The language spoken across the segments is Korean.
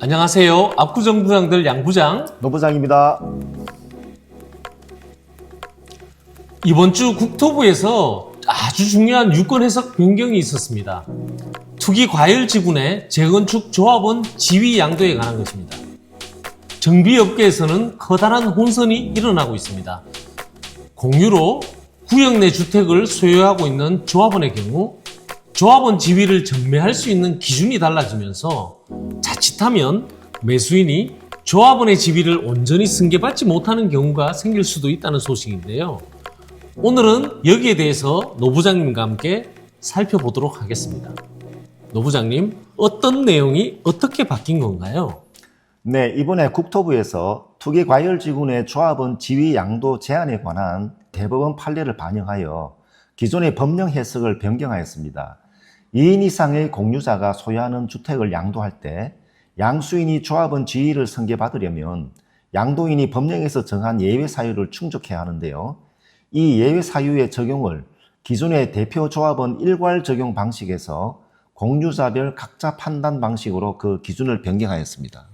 안녕하세요. 압구정 부장들 양부장. 노부장입니다. 이번 주 국토부에서 아주 중요한 유권 해석 변경이 있었습니다. 투기 과열 지분의 재건축 조합원 지위 양도에 관한 것입니다. 정비업계에서는 커다란 혼선이 일어나고 있습니다. 공유로 구역 내 주택을 소유하고 있는 조합원의 경우 조합원 지위를 전매할 수 있는 기준이 달라지면서 자칫하면 매수인이 조합원의 지위를 온전히 승계받지 못하는 경우가 생길 수도 있다는 소식인데요. 오늘은 여기에 대해서 노 부장님과 함께 살펴보도록 하겠습니다. 노 부장님, 어떤 내용이 어떻게 바뀐 건가요? 네, 이번에 국토부에서 투기 과열 지구내 조합원 지위 양도 제한에 관한 대법원 판례를 반영하여 기존의 법령 해석을 변경하였습니다. 2인 이상의 공유자가 소유하는 주택을 양도할 때 양수인이 조합원 지위를 승계받으려면 양도인이 법령에서 정한 예외 사유를 충족해야 하는데요. 이 예외 사유의 적용을 기존의 대표 조합원 일괄 적용 방식에서 공유자별 각자 판단 방식으로 그 기준을 변경하였습니다.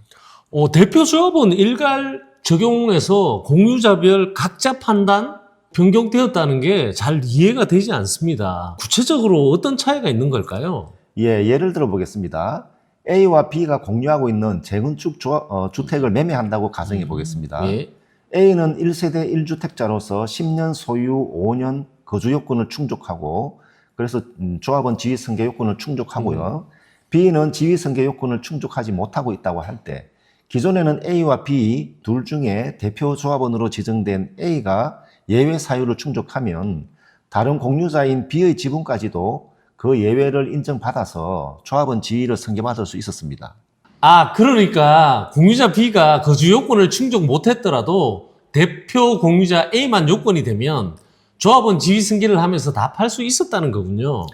어, 대표 조합원 일괄 적용에서 공유자별 각자 판단 변경되었다는 게 잘 이해가 되지 않습니다. 구체적으로 어떤 차이가 있는 걸까요? 예, 예를 들어 보겠습니다. A와 B가 공유하고 있는 재건축 조- 어, 주택을 매매한다고 가정해 보겠습니다. 예. A는 1세대 1주택자로서 10년 소유 5년 거주 요건을 충족하고 그래서 음, 조합원 지위 승계 요건을 충족하고요. B는 지위 승계 요건을 충족하지 못하고 있다고 할 때 기존에는 A와 B 둘 중에 대표 조합원으로 지정된 A가 예외 사유를 충족하면 다른 공유자인 B의 지분까지도 그 예외를 인정받아서 조합원 지위를 승계받을 수 있었습니다. 아, 그러니까 공유자 B가 거주 요건을 충족 못했더라도 대표 공유자 A만 요건이 되면 조합원 지위 승계를 하면서 다 팔 수 있었다는 거군요.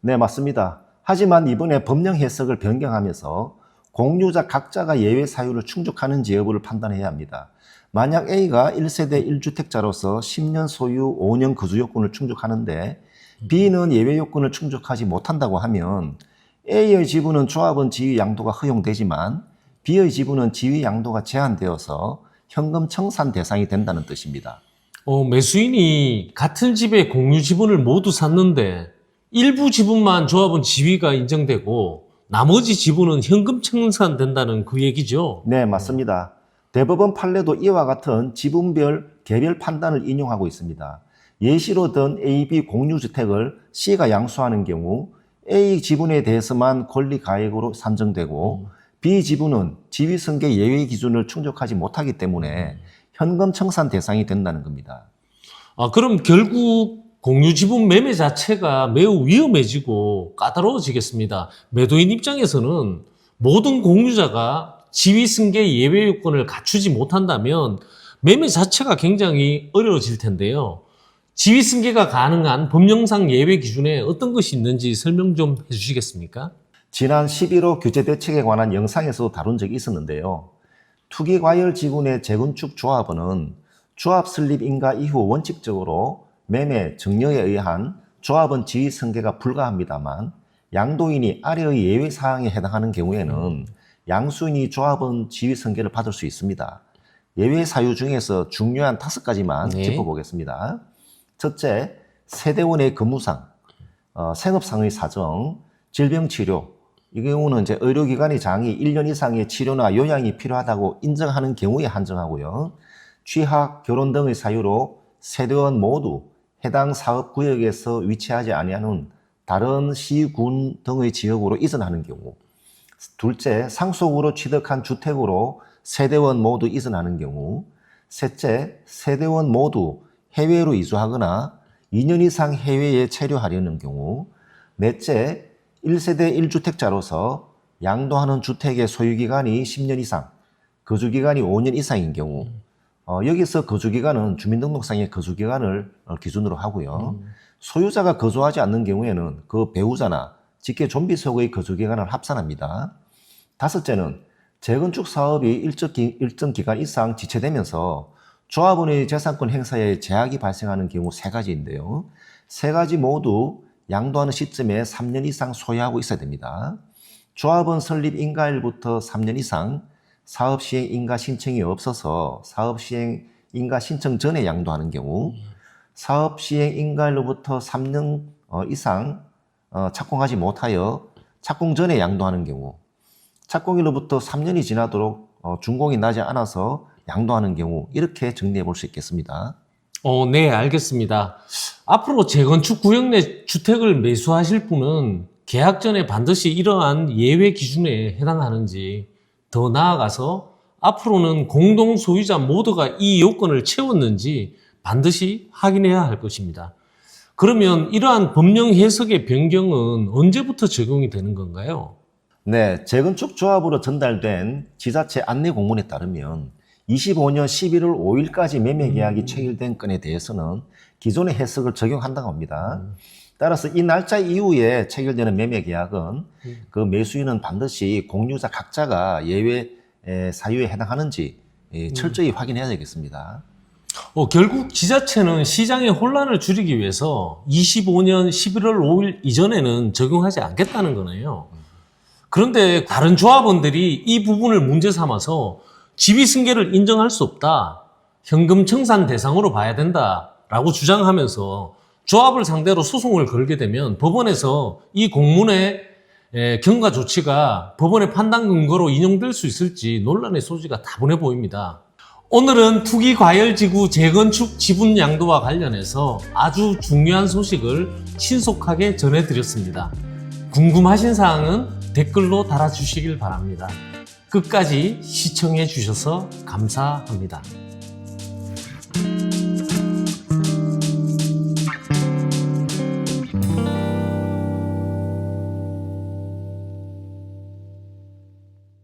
네, 맞습니다. 하지만 이번에 법령 해석을 변경하면서 공유자 각자가 예외 사유를 충족하는지 여부를 판단해야 합니다. 만약 A가 1세대 1주택자로서 10년 소유 5년 거주 요건을 충족하는데 B는 예외 요건을 충족하지 못한다고 하면 A의 지분은 조합원 지위 양도가 허용되지만 B의 지분은 지위 양도가 제한되어서 현금 청산 대상이 된다는 뜻입니다. 어, 매수인이 같은 집에 공유 지분을 모두 샀는데 일부 지분만 조합원 지위가 인정되고 나머지 지분은 현금 청산된다는 그 얘기죠. 네, 맞습니다. 대법원 판례도 이와 같은 지분별 개별 판단을 인용하고 있습니다. 예시로 든 A, B 공유주택을 C가 양수하는 경우 A 지분에 대해서만 권리 가액으로 산정되고 B 지분은 지위 승계 예외 기준을 충족하지 못하기 때문에 현금 청산 대상이 된다는 겁니다. 아, 그럼 결국 공유 지분 매매 자체가 매우 위험해지고 까다로워지겠습니다. 매도인 입장에서는 모든 공유자가 지위 승계 예외 요건을 갖추지 못한다면 매매 자체가 굉장히 어려워질 텐데요. 지위 승계가 가능한 법령상 예외 기준에 어떤 것이 있는지 설명 좀 해주시겠습니까? 지난 11호 규제 대책에 관한 영상에서 다룬 적이 있었는데요. 투기 과열 지분의 재건축 조합원은 조합 설립 인가 이후 원칙적으로 매매, 증여에 의한 조합원 지위 승계가 불가합니다만 양도인이 아래의 예외 사항에 해당하는 경우에는 양수인이 조합원 지위 승계를 받을 수 있습니다. 예외 사유 중에서 중요한 다섯 가지만 네. 짚어보겠습니다. 첫째, 세대원의 근무상, 어, 생업상의 사정, 질병치료, 이 경우는 이제 의료기관의 장이 1년 이상의 치료나 요양이 필요하다고 인정하는 경우에 한정하고요. 취학, 결혼 등의 사유로 세대원 모두 해당 사업 구역에서 위치하지 아니하는 다른 시, 군 등의 지역으로 이전하는 경우. 둘째, 상속으로 취득한 주택으로 세대원 모두 이전하는 경우. 셋째, 세대원 모두 해외로 이주하거나 2년 이상 해외에 체류하려는 경우. 넷째, 1세대 1주택자로서 양도하는 주택의 소유기간이 10년 이상, 거주기간이 5년 이상인 경우, 어, 여기서 거주기간은 주민등록상의 거주기간을 어, 기준으로 하고요. 소유자가 거주하지 않는 경우에는 그 배우자나 직계 좀비 속의 거주기간을 합산합니다. 다섯째는 재건축 사업이 일정, 기, 일정 기간 이상 지체되면서 조합원의 재산권 행사에 제약이 발생하는 경우 세 가지인데요. 세 가지 모두 양도하는 시점에 3년 이상 소유하고 있어야 됩니다. 조합원 설립 인가일부터 3년 이상 사업 시행 인가 신청이 없어서 사업 시행 인가 신청 전에 양도하는 경우 사업 시행 인가일로부터 3년 어, 이상 어, 착공하지 못하여 착공 전에 양도하는 경우 착공일로부터 3년이 지나도록 어, 준공이 나지 않아서 양도하는 경우 이렇게 정리해 볼 수 있겠습니다. 어, 네, 알겠습니다. 앞으로 재건축 구역 내 주택을 매수하실 분은 계약 전에 반드시 이러한 예외 기준에 해당하는지 더 나아가서 앞으로는 공동 소유자 모두가 이 요건을 채웠는지 반드시 확인해야 할 것입니다. 그러면 이러한 법령 해석의 변경은 언제부터 적용이 되는 건가요? 네, 재건축 조합으로 전달된 지자체 안내 공문에 따르면 25년 11월 5일까지 매매 계약이 체결된 건에 대해서는 기존의 해석을 적용한다고 합니다. 따라서 이 날짜 이후에 체결되는 매매 계약은 그 매수인은 반드시 공유자 각자가 예외 에, 사유에 해당하는지 예, 철저히 확인해야 되겠습니다. 어, 결국 지자체는 시장의 혼란을 줄이기 위해서 25년 11월 5일 이전에는 적용하지 않겠다는 거네요. 그런데 다른 조합원들이 이 부분을 문제 삼아서 지위 승계를 인정할 수 없다. 현금 청산 대상으로 봐야 된다라고 주장하면서 조합을 상대로 소송을 걸게 되면 법원에서 이 공문의 에, 경과 조치가 법원의 판단 근거로 인용될 수 있을지 논란의 소지가 다분해 보입니다. 오늘은 투기 과열 지구 재건축 지분 양도와 관련해서 아주 중요한 소식을 신속하게 전해드렸습니다. 궁금하신 사항은 댓글로 달아주시길 바랍니다. 끝까지 시청해 주셔서 감사합니다.